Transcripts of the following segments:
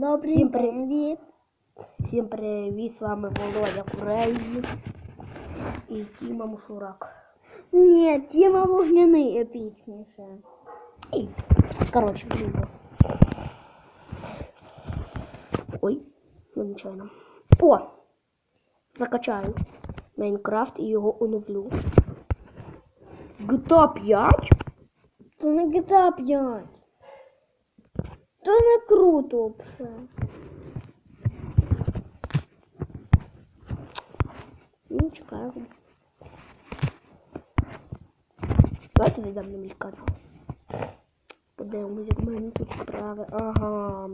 Добрий Всім привіт. Всім привіт, з вами Володя Курей і Тіма Мушурак. Ні, Тіма вогняний епічніше. І, коротше, відео. Ой, ну нечайно. О! Закачаю Майнкрафт і його оновлю. GTA 5? То не GTA 5. То не круто все. Ну, чекаю. Давайте зайдемо на мій. Подивимось, як мене тут справи. Ага.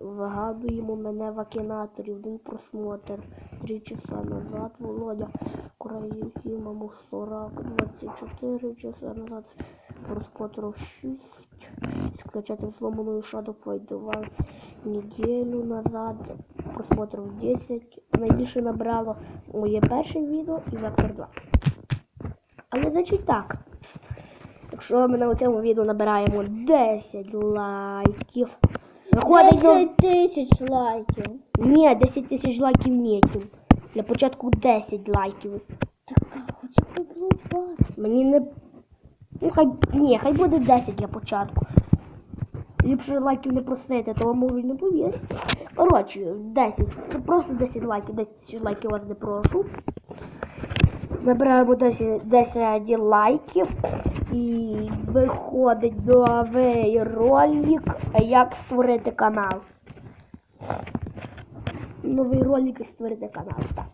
Вигадуємо мене в акінаторі. Один просмотр. Три часа назад. Володя. Фільмом 40, 24 часа назад. Просмотров 6. Скачати взломанную Shadow Fight 2 неделю назад. Просмотрів 10. Найбільше набрало моє перше відео і Вектор 2. Але значить так. Якщо ми на цьому відео набираємо 10 лайків. Виходить, ну, 10 тисяч лайків. ні, 10 тисяч лайків нету. Для початку 10 лайків. Так, б було 20. Мені не. Ну, хай. Ні, хай буде 10 для початку. Ліпше лайків не просити, то вам можуть не повірити. Коротше, 10. Просто 10 лайків, 10 лайків вас не прошу. Набираємо 10, 10 лайків і виходить новий ролик, як створити канал. Новий ролик, як створити канал, так.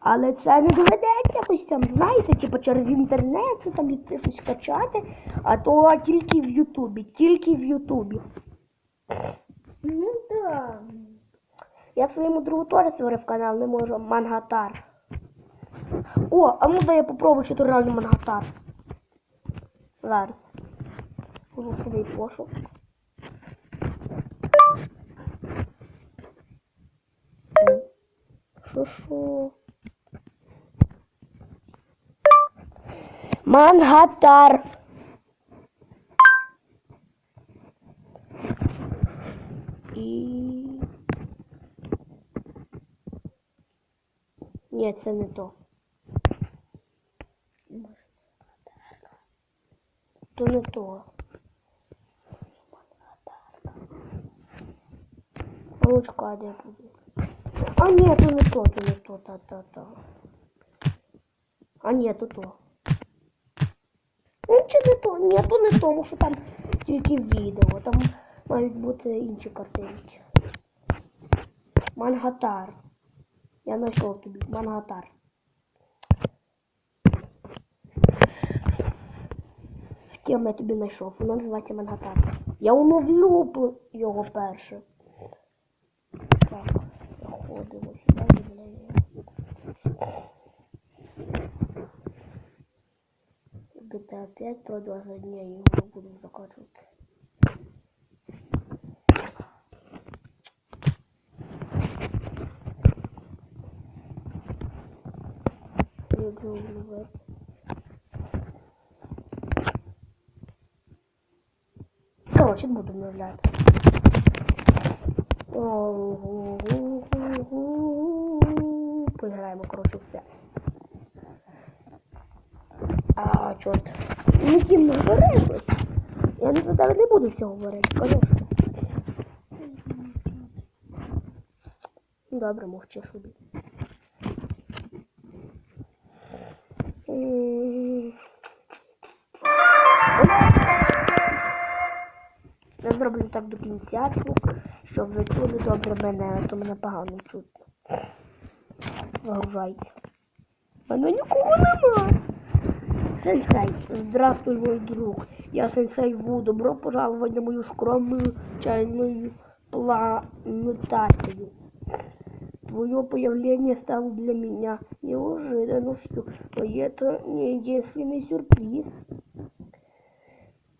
Але це не доведеться якось там, знаєте, типу через інтернет, це там йти щось качати, а то тільки в Ютубі, тільки в Ютубі. Ну так. Я своєму другу теж створив канал, не можу, Мангатар. О, а ну дай я попробую, чи то реально Мангатар. Зараз. Голосовий пошук. Е, Що що? Мангатар. І... Ні, це не то. То не то. Ручка де буде. А ні, то не то, то не то, та, та, та. А ні, то то. Ну, чи не то? Ні, то не тому що там тільки відео, там мають бути інші картинки. Мангатар. Я знайшов тобі. Мангатар. Втім, я тобі знайшов. Воно називається Мангатар. Я оновлю його перше. Так, заходимо сюди. GTA 5 продовження його буду закачувати. Люблю веб. Короче, буду обновляти. Поіграємо, коротше, все. А, чорт. Ну, ким не говори щось. Я не за тебе не буду всього говорити, конечно. Ну, Добре, мовчи собі. Я зроблю так до кінця щоб ви чули добре мене, а то мене погано чутно. Загружайте. Мене нікого нема. Сенсей, здравствуй, мой друг. Я сенсей Ву. Добро пожаловать на мою скромную чайную планетацию. Твое появление стало для меня неожиданностью, но это не единственный сюрприз.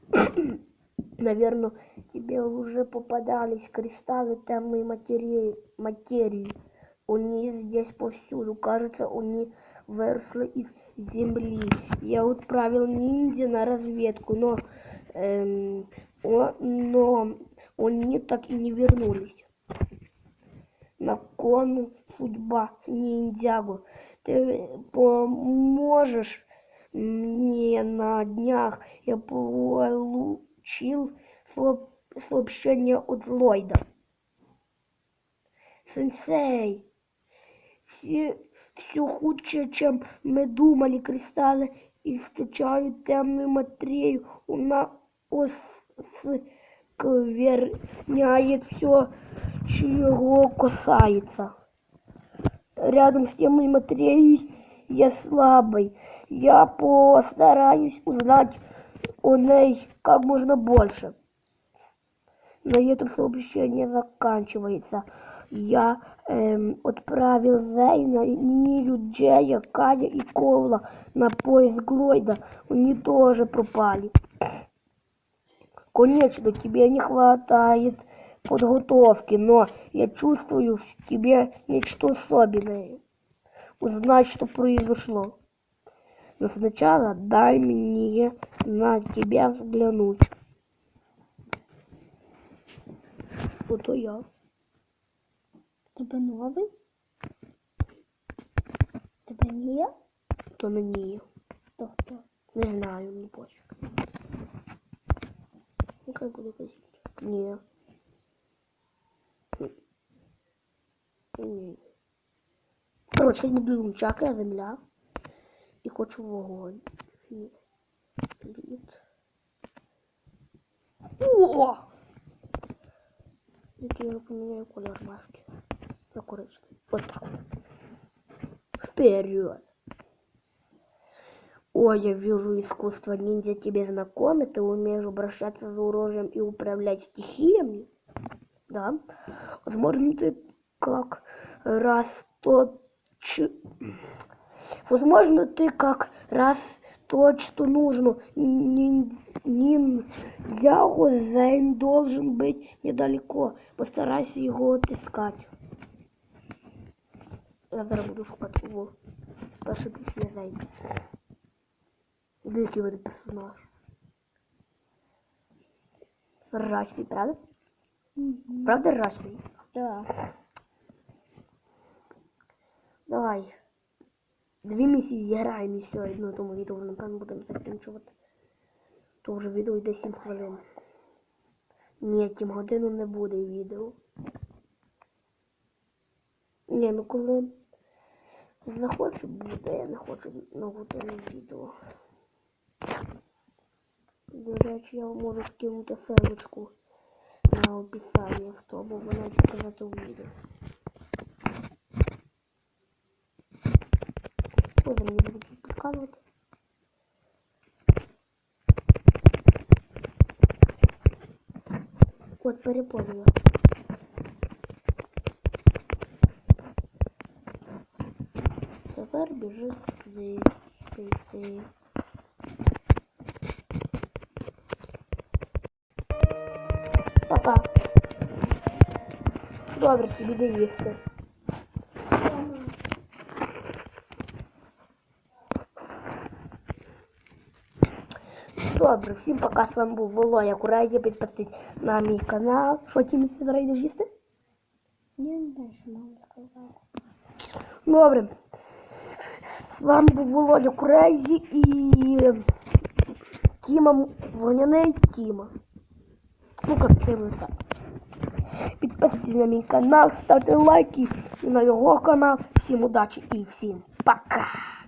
Наверное, тебе уже попадались кристаллы темной материи. материи. Они здесь повсюду. Кажется, они выросли из земли. Я отправил ниндзя на разведку, но, эм, о- но они так и не вернулись. На кону судьба ниндзягу. Ты поможешь мне на днях. Я получил со- сообщение от Ллойда. Сенсей, все, все худше, чем мы думали. Кристаллы источают темную материю. У нас скверняет все, чего касается. Рядом с темной материей я слабый. Я постараюсь узнать о ней как можно больше. На этом сообщение заканчивается. Я отправил Зейна, Нилю, Джея, Кая и Ковла на поиск Глойда. Они тоже пропали. Конечно, тебе не хватает подготовки, но я чувствую в тебе нечто особенное. Узнать, что произошло. Но сначала дай мне на тебя взглянуть. Ото я. Тебе новий? Тебе ні? То на ній. То хто? Не знаю, не пофіг. Ну, как буду? Ні. Ні. Короче, я не буду чака, я земля. І хочу вогонь. Ні. Лід. О! Я поміняю колір маски. Коричневий. Вот так. Вперед! Ой, я вижу искусство ниндзя тебе знакомо, ты умеешь обращаться за оружием и управлять стихиями? Да. Возможно, ты как раз тот... ч- Возможно, ты как раз то, что нужно. Нин- Ниндзяго Зейн должен быть недалеко. Постарайся его отыскать. Я зараз буду шукати його. Перший пісня Зейн. Який буде персонаж. Рачний, правда? Правда рачний? Так. Давай. Дві місії зіграємо і все, на тому відео напевно будемо закінчувати. То вже відео йде 7 хвилин. Ні, 7 годину не буде відео. Ні, ну коли захочу буде, я не хочу на годину відео. До речі, я вам можу скинути ссылочку на описання в тому, вона показати у відео. Тоже мені будуть підказувати. От переповнила. Тепер біжи сюди, сюди, сюди. Пока. Добре, тобі де їсти. Добре, всім пока, з вами був Володя Курайзі, підписуйтесь на мій канал. Що ти мені зараз йдеш їсти? Я не знаю, що мама сказала. Добре. Вами був Володя Крейзі і Тіма Воняний Тіма. Ну как так. Підписуйтесь на мій канал, ставте лайки і на його канал. Всім удачі і всім пока!